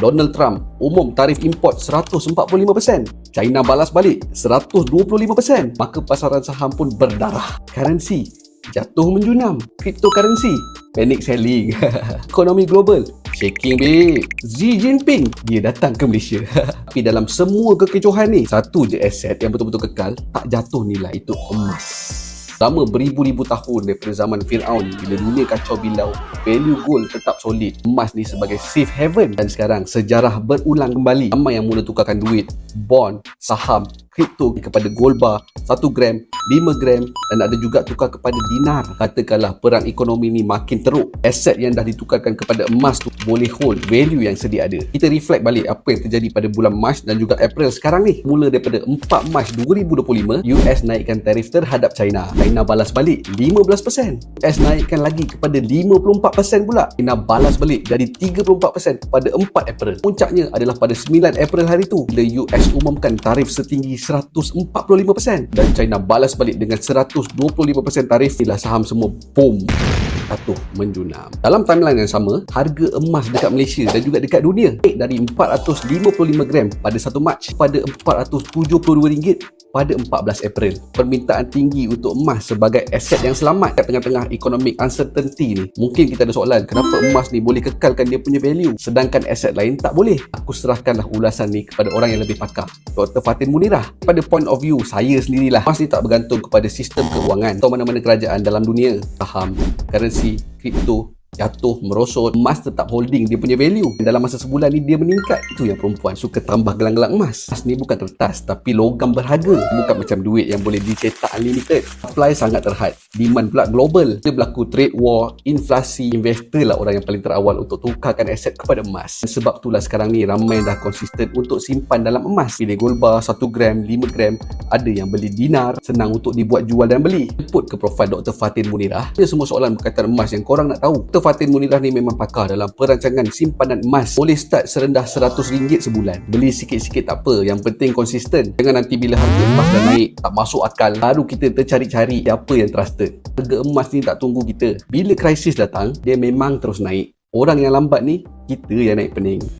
Donald Trump umum tarif import 145%. China balas balik 125%. Maka pasaran saham pun berdarah. Currency jatuh menjunam. Cryptocurrency panic selling. Ekonomi global shaking babe. Xi Jinping dia datang ke Malaysia. Tapi dalam semua kekecohan ni, satu je aset yang betul-betul kekal tak jatuh nilai itu emas. Selama beribu-ribu tahun daripada zaman Fir'aun bila dunia kacau bilau, value gold tetap solid. Emas ni sebagai safe haven dan sekarang sejarah berulang kembali. Ramai yang mula tukarkan duit, bond, saham, kripto kepada gold bar 1 gram, 5 gram dan ada juga tukar kepada dinar. Katakanlah perang ekonomi ni makin teruk. Aset yang dah ditukarkan kepada emas tu boleh hold value yang sedia ada. Kita reflect balik apa yang terjadi pada bulan Mac dan juga April sekarang ni. Mula daripada 4 Mac 2025, US naikkan tarif terhadap China. China balas balik 15%. US naikkan lagi kepada 54% pula. China balas balik dari 34% pada 4 April. Puncaknya adalah pada 9 April hari tu bila US umumkan tarif setinggi 145% dan China balas balik dengan 125% tarif bila saham semua boom jatuh menjunam. Dalam timeline yang sama, harga emas dekat Malaysia dan juga dekat dunia naik dari 455 gram pada 1 Mac pada 472 ringgit pada 14 April. Permintaan tinggi untuk emas sebagai aset yang selamat kat tengah-tengah economic uncertainty ni. Mungkin kita ada soalan, kenapa emas ni boleh kekalkan dia punya value sedangkan aset lain tak boleh? Aku serahkanlah ulasan ni kepada orang yang lebih pakar. Dr. Fatin Munirah. Pada point of view saya sendirilah, emas ni tak bergantung kepada sistem keuangan atau mana-mana kerajaan dalam dunia. Saham, currency, kripto jatuh, merosot, emas tetap holding dia punya value. Dalam masa sebulan ni dia meningkat. Itu yang perempuan suka tambah gelang-gelang emas. Emas ni bukan kertas tapi logam berharga. Bukan macam duit yang boleh dicetak unlimited. Supply sangat terhad. Demand pula global. Dia berlaku trade war, inflasi, investor lah orang yang paling terawal untuk tukarkan aset kepada emas. Sebab itulah sekarang ni ramai dah konsisten untuk simpan dalam emas. Pilih gold bar 1 gram, 5 gram. Ada yang beli dinar, senang untuk dibuat jual dan beli. Put ke profil Dr. Fatin Munirah. Dia semua soalan berkaitan emas yang korang nak tahu. Dr. Fatin Munirah ni memang pakar dalam perancangan simpanan emas. Boleh start serendah RM100 sebulan. Beli sikit-sikit tak apa. Yang penting konsisten. Jangan nanti bila harga emas dah naik, tak masuk akal. Baru kita tercari-cari siapa yang trusted. Harga emas ni tak tunggu kita. Bila krisis datang, dia memang terus naik. Orang yang lambat ni, kita yang naik pening.